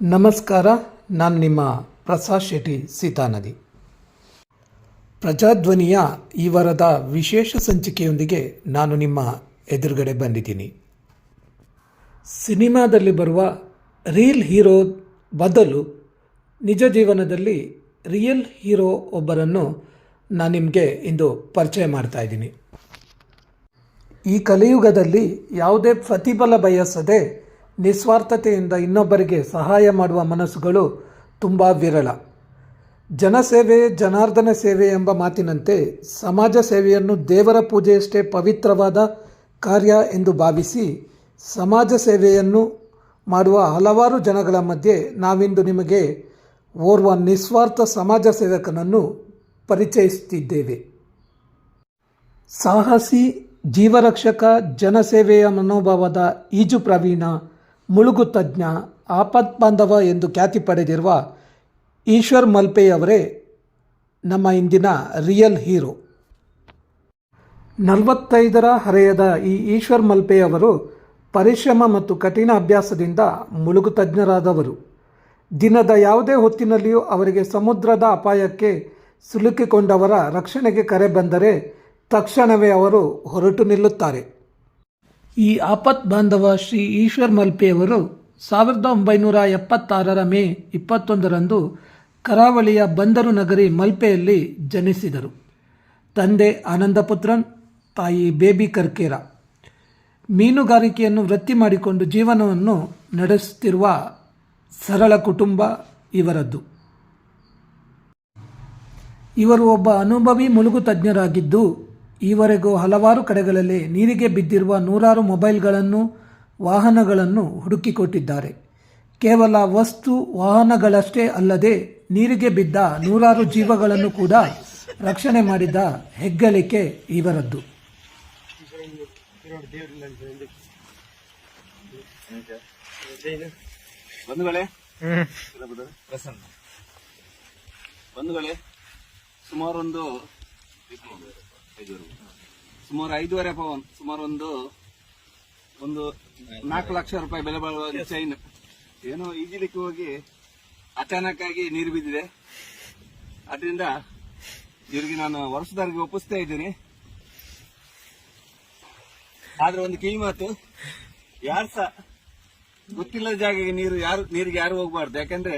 ನಮಸ್ಕಾರ, ನಾನು ನಿಮ್ಮ ಪ್ರಸಾದ್ ಶೆಟ್ಟಿ, ಸೀತಾನದಿ. ಪ್ರಜಾಧ್ವನಿಯ ಈ ವಾರದ ವಿಶೇಷ ಸಂಚಿಕೆಯೊಂದಿಗೆ ನಾನು ನಿಮ್ಮ ಎದುರುಗಡೆ ಬಂದಿದ್ದೀನಿ. ಸಿನಿಮಾದಲ್ಲಿ ಬರುವ ರಿಯಲ್ ಹೀರೋ ಬದಲು ನಿಜ ಜೀವನದಲ್ಲಿ ರಿಯಲ್ ಹೀರೋ ಒಬ್ಬರನ್ನು ನಾನು ನಿಮಗೆ ಇಂದು ಪರಿಚಯ ಮಾಡ್ತಾ ಇದ್ದೀನಿ. ಈ ಕಲಿಯುಗದಲ್ಲಿ ಯಾವುದೇ ಪ್ರತಿಫಲ ಬಯಸದೆ ನಿಸ್ವಾರ್ಥತೆಯಿಂದ ಇನ್ನೊಬ್ಬರಿಗೆ ಸಹಾಯ ಮಾಡುವ ಮನಸ್ಸುಗಳು ತುಂಬ ವಿರಳ. ಜನಸೇವೆ, ಜನಾರ್ದನ ಸೇವೆ ಎಂಬ ಮಾತಿನಂತೆ ಸಮಾಜ ಸೇವೆಯನ್ನು ದೇವರ ಪೂಜೆಯಷ್ಟೇ ಪವಿತ್ರವಾದ ಕಾರ್ಯ ಎಂದು ಭಾವಿಸಿ ಸಮಾಜ ಸೇವೆಯನ್ನು ಮಾಡುವ ಹಲವಾರು ಜನಗಳ ಮಧ್ಯೆ ನಾವಿಂದು ನಿಮಗೆ ಓರ್ವ ನಿಸ್ವಾರ್ಥ ಸಮಾಜ ಸೇವಕನನ್ನು ಪರಿಚಯಿಸುತ್ತಿದ್ದೇವೆ. ಸಾಹಸಿ, ಜೀವರಕ್ಷಕ, ಜನಸೇವೆಯ ಮನೋಭಾವದ ಈಜು ಪ್ರವೀಣ ಮುಳುಗು ತಜ್ಞ ಆಪತ್ ಬಾಂಧವ ಎಂದು ಖ್ಯಾತಿ ಪಡೆದಿರುವ ಈಶ್ವರ್ ಮಲ್ಪೆಯವರೇ ನಮ್ಮ ಇಂದಿನ ರಿಯಲ್ ಹೀರೋ. ನಲವತ್ತೈದರ ಹರೆಯದ ಈ ಈಶ್ವರ್ ಮಲ್ಪೆಯವರು ಪರಿಶ್ರಮ ಮತ್ತು ಕಠಿಣ ಅಭ್ಯಾಸದಿಂದ ಮುಳುಗು ತಜ್ಞರಾದವರು ದಿನದ ಯಾವುದೇ ಹೊತ್ತಿನಲ್ಲಿಯೂ ಅವರಿಗೆ ಸಮುದ್ರದ ಅಪಾಯಕ್ಕೆ ಸಿಲುಕಿಕೊಂಡವರ ರಕ್ಷಣೆಗೆ ಕರೆ ಬಂದರೆ ತಕ್ಷಣವೇ ಅವರು ಹೊರಟು ನಿಲ್ಲುತ್ತಾರೆ. ಈ ಆಪತ್ ಬಾಂಧವ ಶ್ರೀ ಈಶ್ವರ್ ಮಲ್ಪೆಯವರು ಸಾವಿರದ ಒಂಬೈನೂರ ಎಪ್ಪತ್ತಾರರ ಮೇ ಇಪ್ಪತ್ತೊಂದರಂದು ಕರಾವಳಿಯ ಬಂದರು ನಗರಿ ಮಲ್ಪೆಯಲ್ಲಿ ಜನಿಸಿದರು. ತಂದೆ ಆನಂದಪುತ್ರನ್, ತಾಯಿ ಬೇಬಿ ಕರ್ಕೇರ. ಮೀನುಗಾರಿಕೆಯನ್ನು ವೃತ್ತಿ ಮಾಡಿಕೊಂಡು ಜೀವನವನ್ನು ನಡೆಸುತ್ತಿರುವ ಸರಳ ಕುಟುಂಬ ಇವರದ್ದು. ಇವರು ಒಬ್ಬ ಅನುಭವಿ ಮುಳುಗು ತಜ್ಞರಾಗಿದ್ದು ಈವರೆಗೂ ಹಲವಾರು ಕಡೆಗಳಲ್ಲಿ ನೀರಿಗೆ ಬಿದ್ದಿರುವ ನೂರಾರು ಮೊಬೈಲ್ಗಳನ್ನು ವಾಹನಗಳನ್ನು ಹುಡುಕಿಕೊಟ್ಟಿದ್ದಾರೆ. ಕೇವಲ ವಸ್ತು ವಾಹನಗಳಷ್ಟೇ ಅಲ್ಲದೆ ನೀರಿಗೆ ಬಿದ್ದ ನೂರಾರು ಜೀವಗಳನ್ನು ಕೂಡ ರಕ್ಷಣೆ ಮಾಡಿದ ಹೆಗ್ಗಳಿಕೆ ಇವರದ್ದು. ಬಂಧುಗಳೇ ಪ್ರಸನ್ನ ಬಂಧುಗಳೇ ಸುಮಾರು ಐದೂವರೆ ಪವನ್ ಸುಮಾರು ಒಂದು ಒಂದು ನಾಲ್ಕು ಲಕ್ಷ ರೂಪಾಯಿ ಬೆಲೆ ಬಾಳುವ ಚೈನ್ ಏನೋ ಈಜಲಿಕ್ಕೆ ಹೋಗಿ ಅಚಾನಕ್ ಆಗಿ ನೀರು ಬಿದ್ದಿದೆ. ಅದರಿಂದ ಇವ್ರಿಗೆ ನಾನು ವರ್ಷದವರೆಗೆ ಒಪ್ಪಿಸ್ತಾ ಇದ್ದೀನಿ. ಆದ್ರೆ ಒಂದು ಕಿವಿ ಮಾತು ಯಾರು ಸಹ ಗೊತ್ತಿಲ್ಲದ ಜಾಗಕ್ಕೆ ನೀರು ಯಾರು ನೀರಿಗೆ ಯಾರು ಹೋಗ್ಬಾರ್ದು. ಯಾಕಂದ್ರೆ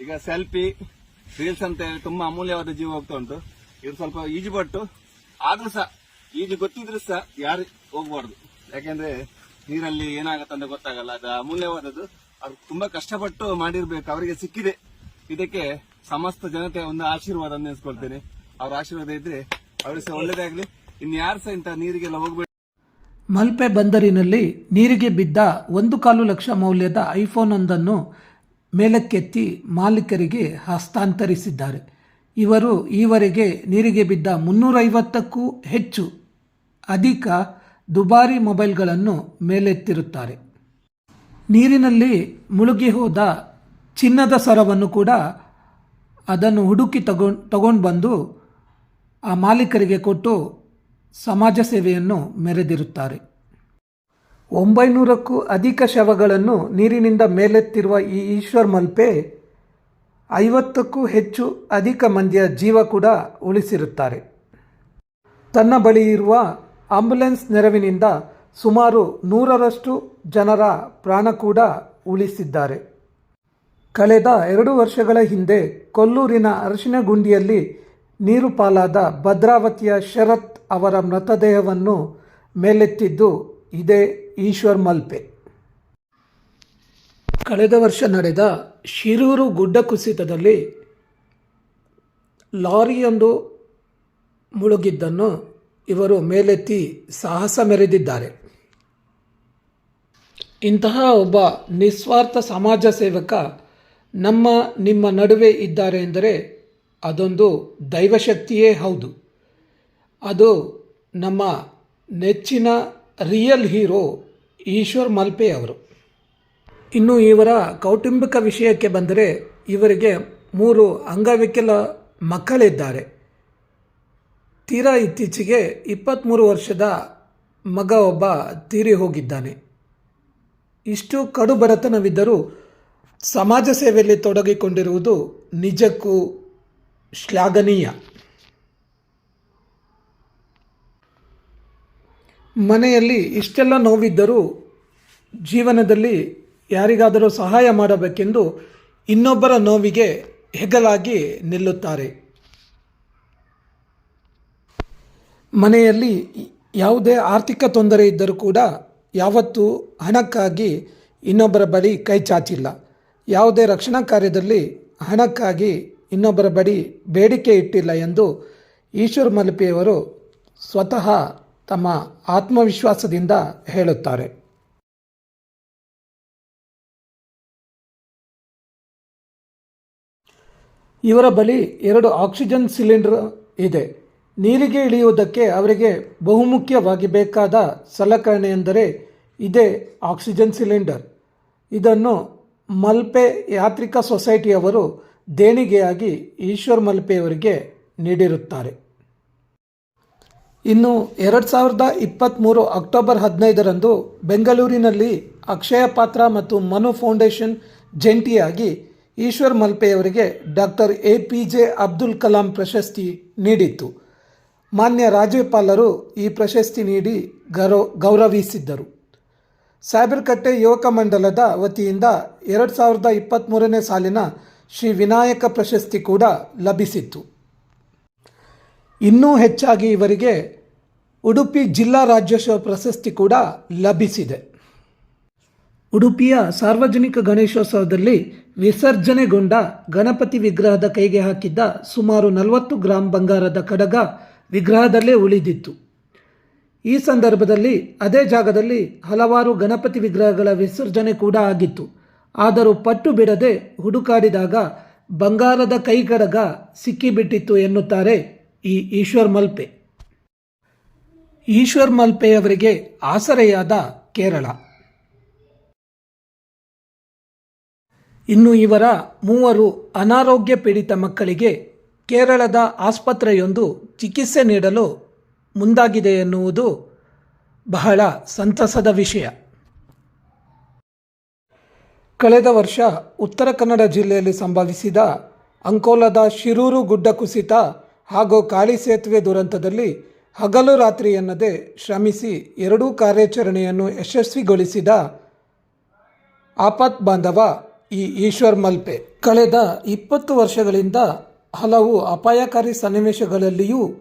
ಈಗ ಸೆಲ್ಫಿ ರೀಲ್ಸ್ ಅಂತ ಹೇಳಿ ತುಂಬಾ ಅಮೂಲ್ಯವಾದ ಜೀವ ಹೋಗ್ತಾ ಉಂಟು. ಇವ್ರು ಸ್ವಲ್ಪ ಈಜು ಪಟ್ಟು ಆದ್ರೂ ಸಹ ಈಜು ಗೊತ್ತಿದ್ರು ಸಹ ಯಾರು ಹೋಗ್ಬಾರ್ದು. ಯಾಕೆಂದ್ರೆ ನೀರಲ್ಲಿ ಏನಾಗತ್ತಂತ ಗೊತ್ತಾಗಲ್ಲ. ಅದು ಅಮೂಲ್ಯವಾದದ್ದು ಅವ್ರು ತುಂಬಾ ಕಷ್ಟಪಟ್ಟು ಮಾಡಿರ್ಬೇಕು. ಅವರಿಗೆ ಸಿಕ್ಕಿದೆ. ಇದಕ್ಕೆ ಸಮಸ್ತ ಜನತೆ ಒಂದು ಆಶೀರ್ವಾದ ಅನ್ನಿಸ್ಕೊಳ್ತೇನೆ ಅವ್ರ ಆಶೀರ್ವಾದ ಇದ್ರೆ ಅವ್ರಿಗೆ ಸಹ ಒಳ್ಳೇದಾಗ್ಲಿ. ಇನ್ ಯಾರು ಸಹ ಇಂಥ ನೀರಿಗೆಲ್ಲ ಹೋಗ್ಬೇಕು ಮಲ್ಪೆ ಬಂದರಿನಲ್ಲಿ ನೀರಿಗೆ ಬಿದ್ದ ಒಂದು ಕಾಲು ಲಕ್ಷ ಮೌಲ್ಯದ ಐಫೋನ್ ಒಂದನ್ನು ಮೇಲಕ್ಕೆತ್ತಿ ಮಾಲೀಕರಿಗೆ ಹಸ್ತಾಂತರಿಸಿದ್ದಾರೆ. ಇವರು ಈವರೆಗೆ ನೀರಿಗೆ ಬಿದ್ದ ಮುನ್ನೂರೈವತ್ತಕ್ಕೂ ಹೆಚ್ಚು ಅಧಿಕ ದುಬಾರಿ ಮೊಬೈಲ್ಗಳನ್ನು ಮೇಲೆತ್ತಿರುತ್ತಾರೆ. ನೀರಿನಲ್ಲಿ ಮುಳುಗಿ ಹೋದ ಚಿನ್ನದ ಸರವನ್ನು ಕೂಡ ಅದನ್ನು ಹುಡುಕಿ ತಗೊಂಡು ಬಂದು ಆ ಮಾಲೀಕರಿಗೆ ಕೊಟ್ಟು ಸಮಾಜ ಸೇವೆಯನ್ನು ಮೆರೆದಿರುತ್ತಾರೆ. ಒಂಬೈನೂರಕ್ಕೂ ಅಧಿಕ ಶವಗಳನ್ನು ನೀರಿನಿಂದ ಮೇಲೆತ್ತಿರುವ ಈ ಈಶ್ವರ್ ಮಲ್ಪೆ ಐವತ್ತಕ್ಕೂ ಹೆಚ್ಚು ಅಧಿಕ ಮಂದಿಯ ಜೀವ ಕೂಡ ಉಳಿಸಿರುತ್ತಾರೆ. ತನ್ನ ಬಳಿ ಇರುವ ಆಂಬ್ಯುಲೆನ್ಸ್ ನೆರವಿನಿಂದ ಸುಮಾರು ನೂರರಷ್ಟು ಜನರ ಪ್ರಾಣ ಕೂಡ ಉಳಿಸಿದ್ದಾರೆ. ಕಳೆದ ಎರಡು ವರ್ಷಗಳ ಹಿಂದೆ ಕೊಲ್ಲೂರಿನ ಅರಶಿನಗುಂಡಿಯಲ್ಲಿ ನೀರು ಪಾಲಾದ ಭದ್ರಾವತಿಯ ಶರತ್ ಅವರ ಮೃತದೇಹವನ್ನು ಮೇಲೆತ್ತಿದ್ದು ಇದೇ ಈಶ್ವರ್ ಮಲ್ಪೆ. ಕಳೆದ ವರ್ಷ ನಡೆದ ಶಿರೂರು ಗುಡ್ಡ ಕುಸಿತದಲ್ಲಿ ಲಾರಿಯೊಂದು ಮುಳುಗಿದ್ದನ್ನು ಇವರು ಮೇಲೆತ್ತಿ ಸಾಹಸ ಮೆರೆದಿದ್ದಾರೆ. ಇಂತಹ ಒಬ್ಬ ನಿಸ್ವಾರ್ಥ ಸಮಾಜ ಸೇವಕ ನಮ್ಮ ನಿಮ್ಮ ನಡುವೆ ಇದ್ದಾರೆ ಎಂದರೆ ಅದೊಂದು ದೈವಶಕ್ತಿಯೇ ಹೌದು. ಅದು ನಮ್ಮ ನೆಚ್ಚಿನ ರಿಯಲ್ ಹೀರೋ ಈಶ್ವರ್ ಮಲ್ಪೆ ಅವರು. ಇನ್ನು ಇವರ ಕೌಟುಂಬಿಕ ವಿಷಯಕ್ಕೆ ಬಂದರೆ ಇವರಿಗೆ ಮೂರು ಅಂಗವಿಕಲ ಮಕ್ಕಳಿದ್ದಾರೆ. ತೀರಾ ಇತ್ತೀಚೆಗೆ ಇಪ್ಪತ್ತ್ಮೂರು ವರ್ಷದ ಮಗ ಒಬ್ಬ ತೀರಿ ಹೋಗಿದ್ದಾನೆ. ಇಷ್ಟು ಕಡು ಬಡತನವಿದ್ದರೂ ಸಮಾಜ ಸೇವೆಯಲ್ಲಿ ತೊಡಗಿಕೊಂಡಿರುವುದು ನಿಜಕ್ಕೂ ಶ್ಲಾಘನೀಯ. ಮನೆಯಲ್ಲಿ ಇಷ್ಟೆಲ್ಲ ನೋವಿದ್ದರೂ ಜೀವನದಲ್ಲಿ ಯಾರಿಗಾದರೂ ಸಹಾಯ ಮಾಡಬೇಕೆಂದು ಇನ್ನೊಬ್ಬರ ನೋವಿಗೆ ಹೆಗಲಾಗಿ ನಿಲ್ಲುತ್ತಾರೆ. ಮನೆಯಲ್ಲಿ ಯಾವುದೇ ಆರ್ಥಿಕ ತೊಂದರೆ ಇದ್ದರೂ ಕೂಡ ಯಾವತ್ತೂ ಹಣಕ್ಕಾಗಿ ಇನ್ನೊಬ್ಬರ ಬಳಿ ಕೈ ಚಾಚಿಲ್ಲ. ಯಾವುದೇ ರಕ್ಷಣಾ ಕಾರ್ಯದಲ್ಲಿ ಹಣಕ್ಕಾಗಿ ಇನ್ನೊಬ್ಬರ ಬಳಿ ಬೇಡಿಕೆ ಇಟ್ಟಿಲ್ಲ ಎಂದು ಈಶ್ವರ್ ಮಲ್ಪೆಯವರು ಸ್ವತಃ ತಮ್ಮ ಆತ್ಮವಿಶ್ವಾಸದಿಂದ ಹೇಳುತ್ತಾರೆ. ಇವರ ಬಳಿ ಎರಡು ಆಕ್ಸಿಜನ್ ಸಿಲಿಂಡರ್ ಇದೆ. ನೀರಿಗೆ ಇಳಿಯುವುದಕ್ಕೆ ಅವರಿಗೆ ಬಹುಮುಖ್ಯವಾಗಿ ಬೇಕಾದ ಸಲಕರಣೆ ಎಂದರೆ ಇದೇ ಆಕ್ಸಿಜನ್ ಸಿಲಿಂಡರ್. ಇದನ್ನು ಮಲ್ಪೆ ಯಾತ್ರಿಕ ಸೊಸೈಟಿಯವರು ದೇಣಿಗೆಯಾಗಿ ಈಶ್ವರ್ ಮಲ್ಪೆಯವರಿಗೆ ನೀಡಿರುತ್ತಾರೆ. ಇನ್ನು ಎರಡು ಸಾವಿರದ ಇಪ್ಪತ್ತ್ಮೂರು ಅಕ್ಟೋಬರ್ ಹದಿನೈದರಂದು ಬೆಂಗಳೂರಿನಲ್ಲಿ ಅಕ್ಷಯ ಪಾತ್ರ ಮತ್ತು ಮನು ಫೌಂಡೇಶನ್ ಜಂಟಿಯಾಗಿ Eshwar ಮಲ್ಪೆಯವರಿಗೆ doctor A P J Abdul Kalam ಪ್ರಶಸ್ತಿ ನೀಡಿತ್ತು. ಮಾನ್ಯ ರಾಜ್ಯಪಾಲರು ಈ ಪ್ರಶಸ್ತಿ ನೀಡಿ ಗೌರವ, ಗೌರವಿಸಿದ್ದರು. ಸಾಬರ್ಕಟ್ಟೆ ಯುವಕ ಮಂಡಲದ ವತಿಯಿಂದ ಎರಡು ಸಾವಿರದ ಇಪ್ಪತ್ತ್ಮೂರನೇ ಸಾಲಿನ ಶ್ರೀ ವಿನಾಯಕ ಪ್ರಶಸ್ತಿ ಕೂಡ ಲಭಿಸಿತ್ತು. ಇನ್ನೂ ಹೆಚ್ಚಾಗಿ ಇವರಿಗೆ ಉಡುಪಿ ಜಿಲ್ಲಾ ರಾಜ್ಯೋತ್ಸವ ಪ್ರಶಸ್ತಿ ಕೂಡ ಲಭಿಸಿದೆ. ಉಡುಪಿಯ ಸಾರ್ವಜನಿಕ ಗಣೇಶೋತ್ಸವದಲ್ಲಿ ವಿಸರ್ಜನೆಗೊಂಡ ಗಣಪತಿ ವಿಗ್ರಹದ ಕೈಗೆ ಹಾಕಿದ್ದ ಸುಮಾರು ನಲವತ್ತು ಗ್ರಾಂ ಬಂಗಾರದ ಕಡಗ ವಿಗ್ರಹದಲ್ಲೇ ಉಳಿದಿತ್ತು. ಈ ಸಂದರ್ಭದಲ್ಲಿ ಅದೇ ಜಾಗದಲ್ಲಿ ಹಲವಾರು ಗಣಪತಿ ವಿಗ್ರಹಗಳ ವಿಸರ್ಜನೆ ಕೂಡ ಆಗಿತ್ತು. ಆದರೂ ಪಟ್ಟು ಬಿಡದೆ ಹುಡುಕಾಡಿದಾಗ ಬಂಗಾರದ ಕೈಗಡಗ ಸಿಕ್ಕಿಬಿಟ್ಟಿತ್ತು ಎನ್ನುತ್ತಾರೆ ಈ ಈಶ್ವರ್ ಮಲ್ಪೆ. ಈಶ್ವರ್ ಮಲ್ಪೆಯವರಿಗೆ ಆಸರೆಯಾದ ಕೇರಳ. ಇನ್ನು ಇವರ ಮೂವರು ಅನಾರೋಗ್ಯ ಪೀಡಿತ ಮಕ್ಕಳಿಗೆ ಕೇರಳದ ಆಸ್ಪತ್ರೆಯೊಂದು ಚಿಕಿತ್ಸೆ ನೀಡಲು ಮುಂದಾಗಿದೆ ಎನ್ನುವುದು ಬಹಳ ಸಂತಸದ ವಿಷಯ. ಕಳೆದ ವರ್ಷ ಉತ್ತರ ಕನ್ನಡ ಜಿಲ್ಲೆಯಲ್ಲಿ ಸಂಭವಿಸಿದ ಅಂಕೋಲದ ಶಿರೂರು ಗುಡ್ಡ ಕುಸಿತ ಹಾಗೂ ಕಾಳಿ ಸೇತುವೆ ದುರಂತದಲ್ಲಿ ಹಗಲು ರಾತ್ರಿ ಎನ್ನದೆ ಶ್ರಮಿಸಿ ಎರಡೂ ಕಾರ್ಯಾಚರಣೆಯನ್ನು ಯಶಸ್ವಿಗೊಳಿಸಿದ ಆಪತ್ ಬಾಂಧವ ಈ ಈಶ್ವರ್ ಮಲ್ಪೆ. ಕಳೆದ ಇಪ್ಪತ್ತು ವರ್ಷಗಳಿಂದ ಹಲವು ಅಪಾಯಕಾರಿ ಸನ್ನಿವೇಶಗಳಲ್ಲಿಯೂ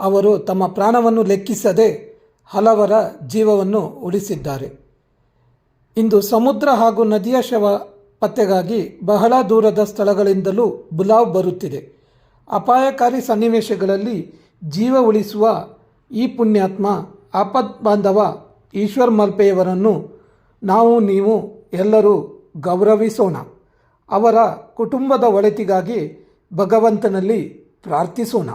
ಅವರು ತಮ್ಮ ಪ್ರಾಣವನ್ನು ಲೆಕ್ಕಿಸದೆ ಹಲವರ ಜೀವವನ್ನು ಉಳಿಸಿದ್ದಾರೆ. ಇಂದು ಸಮುದ್ರ ಹಾಗೂ ನದಿಯ ಶವ ಪತ್ತೆಗಾಗಿ ಬಹಳ ದೂರದ ಸ್ಥಳಗಳಿಂದಲೂ ಬುಲಾವ್ ಬರುತ್ತಿದೆ. ಅಪಾಯಕಾರಿ ಸನ್ನಿವೇಶಗಳಲ್ಲಿ ಜೀವ ಉಳಿಸುವ ಈ ಪುಣ್ಯಾತ್ಮ, ಆಪತ್ ಬಾಂಧವ ಈಶ್ವರ್ ಮಲ್ಪೆಯವರನ್ನು ನಾವು, ನೀವು ಎಲ್ಲರೂ ಗೌರವಿಸೋಣ. ಅವರ ಕುಟುಂಬದ ಒಳಿತಿಗಾಗಿ ಭಗವಂತನಲ್ಲಿ ಪ್ರಾರ್ಥಿಸೋಣ.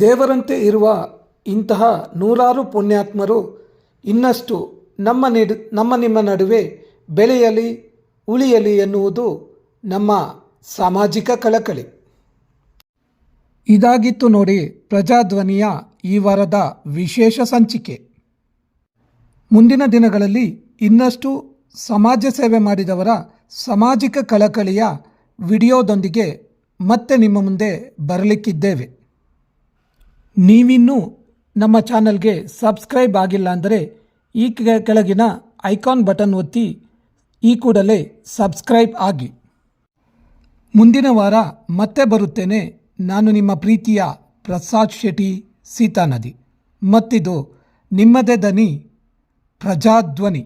ದೇವರಂತೆ ಇರುವ ಇಂತಹ ನೂರಾರು ಪುಣ್ಯಾತ್ಮರು ಇನ್ನಷ್ಟು ನಮ್ಮ ನಿಡ್, ನಮ್ಮ ನಿಮ್ಮ ನಡುವೆ ಬೆಳೆಯಲಿ, ಉಳಿಯಲಿ ಎನ್ನುವುದು ನಮ್ಮ ಸಾಮಾಜಿಕ ಕಳಕಳಿ. ಇದಾಗಿತ್ತು ನೋಡಿ ಪ್ರಜಾಧ್ವನಿಯ ಈ ವಾರದ ವಿಶೇಷ ಸಂಚಿಕೆ. ಮುಂದಿನ ದಿನಗಳಲ್ಲಿ ಇನ್ನಷ್ಟು ಸಮಾಜ ಸೇವೆ ಮಾಡಿದವರ ಸಾಮಾಜಿಕ ಕಳಕಳಿಯ ವಿಡಿಯೋದೊಂದಿಗೆ ಮತ್ತೆ ನಿಮ್ಮ ಮುಂದೆ ಬರಲಿಕ್ಕಿದ್ದೇವೆ. ನೀವಿನ್ನೂ ನಮ್ಮ ಚಾನಲ್ಗೆ ಸಬ್ಸ್ಕ್ರೈಬ್ ಆಗಿಲ್ಲ ಅಂದರೆ ಈ ಕೆಳಗಿನ ಐಕಾನ್ ಬಟನ್ ಒತ್ತಿ ಈ ಕೂಡಲೇ ಸಬ್ಸ್ಕ್ರೈಬ್ ಆಗಿ. ಮುಂದಿನ ವಾರ ಮತ್ತೆ ಬರುತ್ತೇನೆ. ನಾನು ನಿಮ್ಮ ಪ್ರೀತಿಯ ಪ್ರಸಾದ್ ಶೆಟ್ಟಿ, ಸೀತಾನದಿ. ಮತ್ತಿದು ನಿಮ್ಮದೇ ದನಿ ಪ್ರಜಾಧ್ವನಿ.